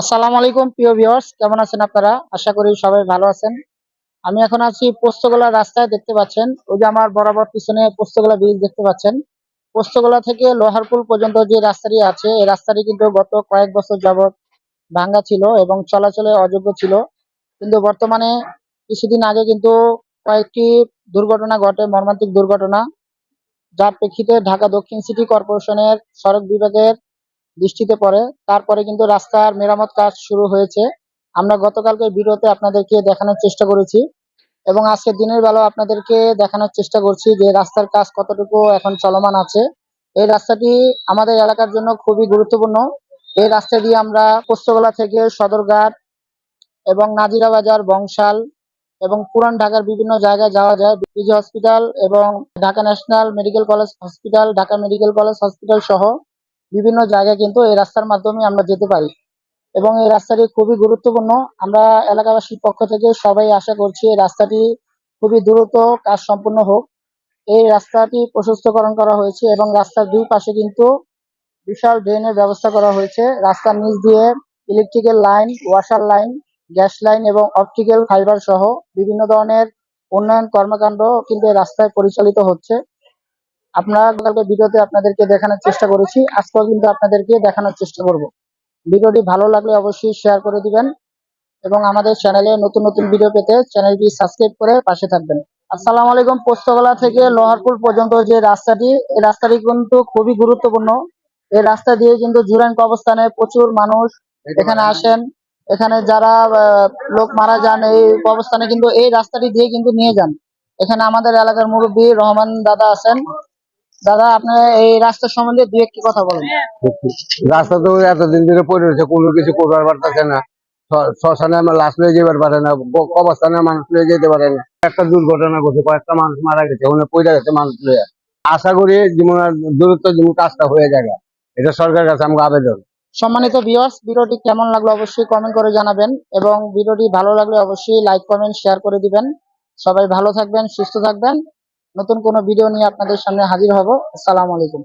আসসালামু আলাইকুম, প্রিয় ভিউয়ার্স কেমন আছেন আপনারা? আশা করি সবাই ভালো আছেন। আমি এখন আছি পোস্তগোলা রাস্তায়, দেখতে পাচ্ছেন। ওই যে আমার বরাবর পিছনে পোস্তগোলা ব্রিজ দেখতে পাচ্ছেন। পোস্তগোলা থেকে লোহারপুল পর্যন্ত যে রাস্তাটি আছে, এই রাস্তাটি কিন্তু গত কয়েক বছর যাবৎ ভাঙ্গা ছিল এবং চলাচলে অযোগ্য ছিল। কিন্তু বর্তমানে কিছুদিন আগে কিন্তু কয়েকটি দুর্ঘটনা ঘটে, মর্মান্তিক দুর্ঘটনা। যার প্রেক্ষিতে ঢাকা দক্ষিণ সিটি কর্পোরেশনের সড়ক বিভাগের দৃষ্টিতে পড়ে। তারপরে কিন্তু রাস্তার মেরামত কাজ শুরু হয়েছে। আমরা গতকালকে ভিডিওতে আপনাদেরকে দেখানোর চেষ্টা করেছি এবং আজকে দিনের বেলা আপনাদেরকে দেখানোর চেষ্টা করছি যে রাস্তার কাজ কতটুকু এখন চলমান আছে। এই রাস্তাটি আমাদের এলাকার জন্য খুবই গুরুত্বপূর্ণ। এই রাস্তা দিয়ে আমরা পোস্তগোলা থেকে সদরঘাট এবং নাজিরা বাজার, বংশাল এবং পুরান ঢাকার বিভিন্ন জায়গায় যাওয়া যায়। বিজি হসপিটাল এবং Dhaka national medical college hospital, Dhaka medical college hospital সহ বিভিন্ন জায়গায় কিন্তু এই রাস্তার মাধ্যমে আমরা যেতে পারি। এবং এই রাস্তাটি খুবই গুরুত্বপূর্ণ। আমরা এলাকাবাসীর পক্ষ থেকে সবাই আশা করছি এই রাস্তাটি খুবই দ্রুত কাজ সম্পূর্ণ হোক। এই রাস্তাটি প্রশস্তকরণ করা হয়েছে এবং রাস্তার দুই পাশে কিন্তু বিশাল ড্রেনের ব্যবস্থা করা হয়েছে। রাস্তার নিচ দিয়ে electrical line, washer line, gas line এবং অপটিক্যাল ফাইবার সহ বিভিন্ন ধরনের উন্নয়ন কর্মকাণ্ড কিন্তু রাস্তায় পরিচালিত হচ্ছে। আমরা কালকে ভিডিওতে আপনাদেরকে দেখানোর চেষ্টা করেছি, আজকেও কিন্তু আপনাদেরকে দেখানোর চেষ্টা করব। ভিডিওটি ভালো লাগলে অবশ্যই শেয়ার করে দিবেন এবং আমাদের চ্যানেলে নতুন নতুন ভিডিও পেতে চ্যানেলটি সাবস্ক্রাইব করে পাশে থাকবেন। আসসালামু আলাইকুম, পোস্তগোলা থেকে লোহারপুর পর্যন্ত যে রাস্তাটি, এই রাস্তাটি কিন্তু খুবই গুরুত্বপূর্ণ। এই রাস্তা দিয়ে কিন্তু জুরাইন অবস্থানে প্রচুর মানুষ এখানে আসেন। এখানে যারা লোক মারা যান, এই অবস্থানে কিন্তু এই রাস্তাটি দিয়ে কিন্তু নিয়ে যান। এখানে আমাদের এলাকার মুরব্বী রহমান দাদা আছেন। দাদা আপনি এই রাস্তা সম্বন্ধে দু একটি কথা বলেন। রাস্তা তো এতদিন ধরে পড়ে রয়েছে কোনো কিছু করবার পারতেছে না। শ্মশানে আমার লাশ লয়ে যেতে পারে না কবরস্থানে মানুষ লয়ে যেতে পারে না। একটা দুর্ঘটনা ঘটে কয়েকটা মানুষ মারা গেছে ওখানে পড়ে গেছে মানুষ লয়ে। আশা করি যেমন দূরত্ব যেমন কাজটা হয়ে যায় এটা সরকারের কাছে আমাকে আবেদন। সম্মানিত ভিউয়ার্স ভিডিওটি কেমন লাগল অবশ্যই কমেন্ট করে জানাবেন এবং ভিডিওটি ভালো লাগলে অবশ্যই লাইক কমেন্ট শেয়ার করে দিবেন। সবাই ভালো থাকবেন সুস্থ থাকবেন। নতুন কোনো ভিডিও নিয়ে আপনাদের সামনে হাজির হব। আসসালামু আলাইকুম।